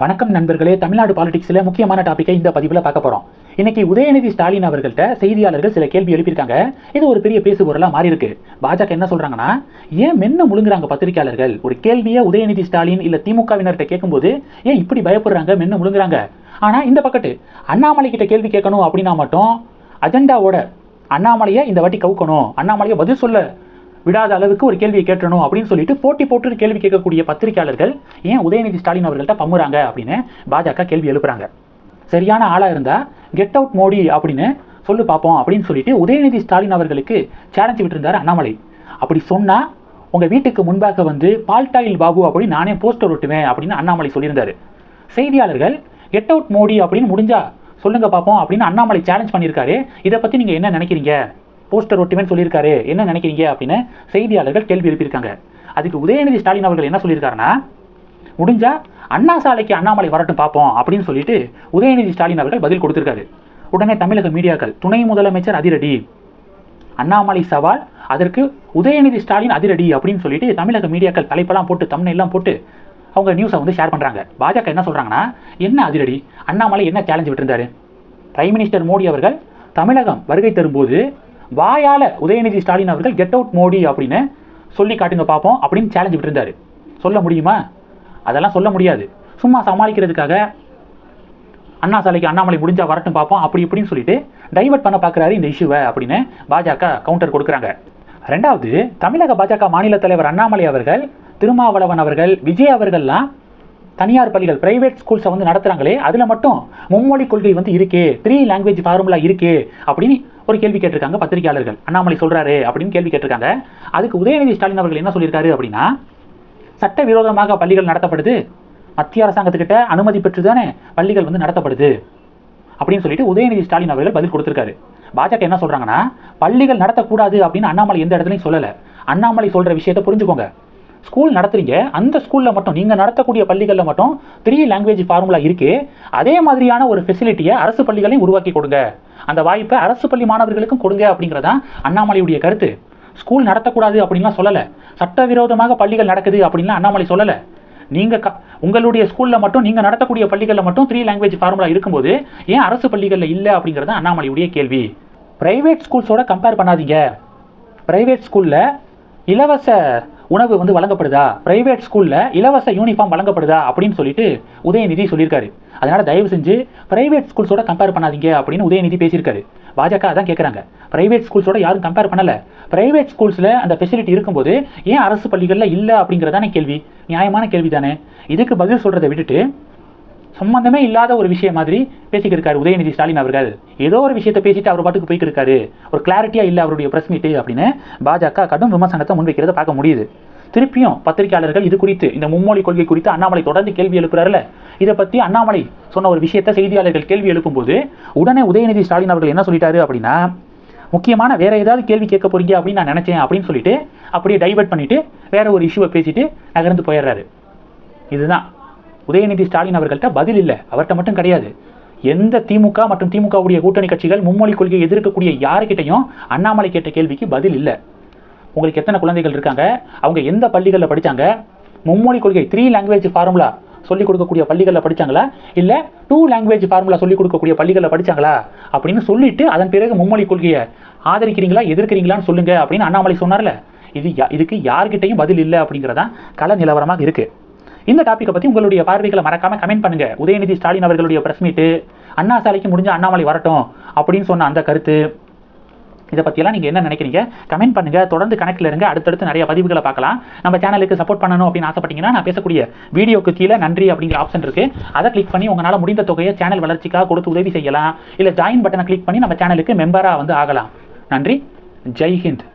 வணக்கம் நண்பர்களே தமிழ்நாடு பாலிடிக்ஸில் முக்கியமான டாப்பிக்கை இந்த பதிவில் பார்க்க போகிறோம் இன்னைக்கு உதயநிதி ஸ்டாலின் அவர்கள்ட்ட செய்தியாளர்கள் சில கேள்வி எழுப்பியிருக்காங்க. இது ஒரு பெரிய பேசுபொருளாக மாறி இருக்கு. பாஜக என்ன சொல்றாங்கன்னா ஏன் மென்னு முழுங்குறாங்க பத்திரிகையாளர்கள்? ஒரு கேள்வியை உதயநிதி ஸ்டாலின் இல்லை திமுகவினர்கிட்ட கேட்கும்போது ஏன் இப்படி பயப்படுறாங்க மென்னு முழுங்குறாங்க? ஆனால் இந்த பக்கத்து அண்ணாமலை கிட்ட கேள்வி கேட்கணும் அப்படின்னா மட்டும் அஜெண்டாவோட அண்ணாமலையை இந்த வாட்டி கவுக்கணும். அண்ணாமலையை பதில் சொல்ல விடாத அளவுக்கு ஒரு கேள்வியை கேட்டணும் அப்படின்னு சொல்லிட்டு போட்டி போட்டு கேள்வி கேட்கக்கூடிய பத்திரிகையாளர்கள் ஏன் உதயநிதி ஸ்டாலின் அவர்கள்ட்ட பம்முறாங்க அப்படின்னு பாஜக கேள்வி எழுப்புறாங்க. சரியான ஆளாக இருந்தால் கெட் அவுட் மோடி அப்படின்னு சொல்லு பார்ப்போம் அப்படின்னு சொல்லிட்டு உதயநிதி ஸ்டாலின் அவர்களுக்கு சேலஞ்சு விட்டுருந்தார் அண்ணாமலை. அப்படி சொன்னால் உங்கள் வீட்டுக்கு முன்பாக வந்து பால்டாயில் பாபு அப்படின்னு நானே போஸ்டர் ஒட்டுவேன் அப்படின்னு அண்ணாமலை சொல்லியிருந்தாரு. செய்தியாளர்கள் கெட் அவுட் மோடி அப்படின்னு முடிஞ்சா சொல்லுங்க பார்ப்போம் அப்படின்னு அண்ணாமலை சேலஞ்ச் பண்ணியிருக்காரு. இதை பற்றி நீங்கள் என்ன நினைக்கிறீங்க? போஸ்டர் ஒட்டுவேன்னு சொல்லியிருக்காரு. என்ன நினைக்கிறீங்க அப்படின்னு செய்தியாளர்கள் கேள்வி எழுப்பியிருக்காங்க. அதுக்கு உதயநிதி ஸ்டாலின் அவர்கள் என்ன சொல்லியிருக்காருன்னா முடிஞ்சா அண்ணா சாலைக்கு அண்ணாமலை வரட்டும் பார்ப்போம் அப்படின்னு சொல்லிட்டு உதயநிதி ஸ்டாலின் அவர்கள் பதில் கொடுத்திருக்காரு. உடனே தமிழக மீடியாக்கள் துணை முதலமைச்சர் அதிரடி. அண்ணாமலை சவால் அதற்கு உதயநிதி ஸ்டாலின் அதிரடி அப்படின்னு சொல்லிட்டு தமிழக மீடியாக்கள் தலைப்பெல்லாம் போட்டு தம்னையெல்லாம் போட்டு அவங்க நியூஸை வந்து ஷேர் பண்ணுறாங்க பாஜக என்ன சொல்கிறாங்கன்னா என்ன அதிரடி? அண்ணாமலை என்ன சேலஞ்சு விட்டுருந்தாரு? பிரைம் மினிஸ்டர் மோடி அவர்கள் தமிழகம் வருகை தரும்போது வாயால் உதயநிதி ஸ்டாலின் அவர்கள் கெட் அவுட் மோடி அப்படின்னு சொல்லி காட்டுங்க பார்ப்போம் அப்படின்னு சேலஞ்சு விட்டுருந்தாரு. சொல்ல முடியுமா? அதெல்லாம் சொல்ல முடியாது. சும்மா சமாளிக்கிறதுக்காக அண்ணா சாலைக்கு அண்ணாமலை முடிஞ்சா வரட்டும் பார்ப்போம். அப்படி இப்படின்னு சொல்லிட்டு டைவர்ட் பண்ண பார்க்குறாரு இந்த இஷ்யூவை அப்படின்னு பாஜக கவுண்டர் கொடுக்குறாங்க. ரெண்டாவது தமிழக பாஜக மாநில தலைவர் அண்ணாமலை அவர்கள் திருமாவளவன் அவர்கள் விஜய் அவர்கள்லாம் தனியார் பள்ளிகள் பிரைவேட் ஸ்கூல்ஸை வந்து நடத்துகிறாங்களே அதில் மட்டும் மும்மொழி கொள்கை வந்து இருக்கே த்ரீ லாங்குவேஜ் ஃபார்முலா இருக்கே அப்படின்னு ஒரு கேள்வி கேட்டிருக்காங்க பத்திரிகையாளர்கள். அண்ணாமலை சொல்கிறாரு அப்படின்னு கேள்வி கேட்டிருக்காங்க. அதுக்கு உதயநிதி ஸ்டாலின் அவர்கள் என்ன சொல்லியிருக்காரு அப்படின்னா சட்டவிரோதமாக பள்ளிகள் நடத்தப்படுது. மத்திய அரசாங்கத்துக்கிட்ட அனுமதி பெற்று தானே பள்ளிகள் வந்து நடத்தப்படுது. அப்படின்னு சொல்லிட்டு உதயநிதி ஸ்டாலின் அவர்கள் பதில் கொடுத்துருக்காரு. பாஜக என்ன சொல்கிறாங்கன்னா பள்ளிகள் நடத்தக்கூடாது அப்படின்னு அண்ணாமலை எந்த இடத்துலையும் சொல்லலை. அண்ணாமலை சொல்கிற விஷயத்தை புரிஞ்சுக்கோங்க. ஸ்கூல் நடத்துறீங்க அந்த ஸ்கூலில் மட்டும் நீங்கள் நடத்தக்கூடிய பள்ளிகளில் மட்டும் த்ரீ லாங்குவேஜ் ஃபார்முலா இருக்குது அதே மாதிரியான ஒரு ஃபெசிலிட்டியை அரசு பள்ளிகளையும் உருவாக்கி கொடுங்க. அந்த வாய்ப்பை அரசு பள்ளி மாணவர்களுக்கும் கொடுங்க அப்படிங்கிறதான் அண்ணாமலையுடைய கருத்து. ஸ்கூல் நடத்தக்கூடாது அப்படின்லாம் சொல்லலை. சட்டவிரோதமாக பள்ளிகள் நடக்குது அப்படின்லாம் அண்ணாமலை சொல்லலை. நீங்கள் க உங்களுடைய ஸ்கூலில் மட்டும் நீங்கள் நடத்தக்கூடிய பள்ளிகளில் மட்டும் த்ரீ லாங்குவேஜ் ஃபார்முலா இருக்கும்போது ஏன் அரசு பள்ளிகளில் இல்லை அப்படிங்கிறது தான் அண்ணாமலையுடைய கேள்வி. ப்ரைவேட் ஸ்கூல்ஸோட கம்பேர் பண்ணாதீங்க. ப்ரைவேட் ஸ்கூலில் இலவச உணவு வந்து வழங்கப்படுதா? பிரைவேட் ஸ்கூலில் இலவச யூனிஃபார்ம் வழங்கப்படுதா? அப்படின்னு சொல்லிட்டு உதயநிதி சொல்லியிருக்காரு. அதனால் தயவு செஞ்சு பிரைவேட் ஸ்கூல்ஸோட கம்பேர் பண்ணாதீங்க அப்படின்னு உதயநிதி பேசியிருக்காரு. பாஜக அதான் கேட்குறாங்க பிரைவேட் ஸ்கூல்ஸோட யாரும் கம்பேர் பண்ணல. பிரைவேட் ஸ்கூல்ஸில் அந்த ஃபெசிலிட்டி இருக்கும்போது ஏன் அரசு பள்ளிகளில் இல்லை அப்படிங்கிறதானே கேள்வி. நியாயமான கேள்வி தானே இதுக்கு பதில் சொல்கிறத விட்டுட்டு சம்பந்தமே இல்லாத ஒரு விஷயம் மாதிரி பேசிக்கிட்டு இருக்காரு உதயநிதி ஸ்டாலின் அவர்கள். ஏதோ ஒரு விஷயத்தை பேசிட்டு அவர் பாட்டுக்கு போய்க்கு இருக்காரு. ஒரு கிளாரிட்டியா இல்லை அவருடைய பிரஸ் மீட்டு அப்படின்னு பாஜக கடும் விமர்சனத்தை முன்வைக்கிறத பார்க்க முடியுது. திருப்பியும் பத்திரிகையாளர்கள் இது குறித்து இந்த மும்மொழி கொள்கை குறித்து அண்ணாமலை தொடர்ந்து கேள்வி எழுப்புறாருல இதை பற்றி அண்ணாமலை சொன்ன ஒரு விஷயத்தை செய்தியாளர்கள் கேள்வி எழுப்பும்போது உடனே உதயநிதி ஸ்டாலின் அவர்கள் என்ன சொல்லிட்டாரு அப்படின்னா முக்கியமான வேற ஏதாவது கேள்வி கேட்க போறீங்க அப்படின்னு நான் நினைச்சேன் அப்படின்னு சொல்லிட்டு அப்படியே டைவர்ட் பண்ணிட்டு வேற ஒரு இஷ்யூவை பேசிட்டு நகர்ந்து போயிடுறாரு. இதுதான். உதயநிதி ஸ்டாலின் அவர்கள்ட்ட பதில் இல்லை. அவர்கிட்ட மட்டும் கிடையாது. எந்த திமுக மற்றும் திமுகவுடைய கூட்டணி கட்சிகள் மும்மொழி கொள்கையை எதிர்க்கக்கூடிய யாருக்கிட்டையும் அண்ணாமலை கேட்ட கேள்விக்கு பதில் இல்லை. உங்களுக்கு எத்தனை குழந்தைகள் இருக்காங்க? அவங்க எந்த பள்ளிகளில் படித்தாங்க மும்மொழி கொள்கை த்ரீ லாங்குவேஜ் ஃபார்முலா சொல்லிக் கொடுக்கக்கூடிய பள்ளிகளில் படித்தாங்களா இல்லை டூ லாங்குவேஜ் ஃபார்முலா சொல்லிக் கொடுக்கக்கூடிய பள்ளிகளில் படித்தாங்களா அப்படின்னு சொல்லிட்டு அதன் பிறகு மும்மொழி கொள்கையை ஆதரிக்கிறீங்களா எதிர்க்கிறீங்களான்னு சொல்லுங்க அப்படின்னு அண்ணாமலை சொன்னார்ல. இது யா- இதுக்கு யார்கிட்டையும் பதில் இல்லை அப்படிங்கிறதான் கள நிலவரமாக இருக்குது இந்த டாப்பிக்கை பற்றி உங்களுடைய பார்வைகளை மறக்காம கமெண்ட் பண்ணுங்க. உதயநிதி ஸ்டாலின் அவர்களுடைய பிரஸ் மீட்டு அண்ணா சாலைக்கு முடிஞ்ச அண்ணாமலை வரட்டும் அப்படின்னு சொன்ன அந்த கருத்து. இதை பற்றியெல்லாம் நீங்கள் என்ன நினைக்கிறீங்க? கமெண்ட் பண்ணுங்கள் தொடர்ந்து கணக்கில் இருங்க. அடுத்தடுத்து நிறைய பதிவுகளை பார்க்கலாம். நம்ம சேனலுக்கு சப்போர்ட் பண்ணணும் அப்படின்னு ஆசைப்பட்டீங்கன்னா நான் பேசக்கூடிய வீடியோக்கு கீழே நன்றி அப்படிங்கிற ஆப்ஷன் இருக்குது அதை கிளிக் பண்ணி உங்களால் முடிந்த தொகையை சேனல் வளர்ச்சிக்காக கொடுத்து உதவி செய்யலாம். இல்லை ஜாயின் பட்டனை கிளிக் பண்ணி நம்ம சேனலுக்கு மெம்பராக வந்து ஆகலாம். நன்றி. ஜெய் ஹிந்த்.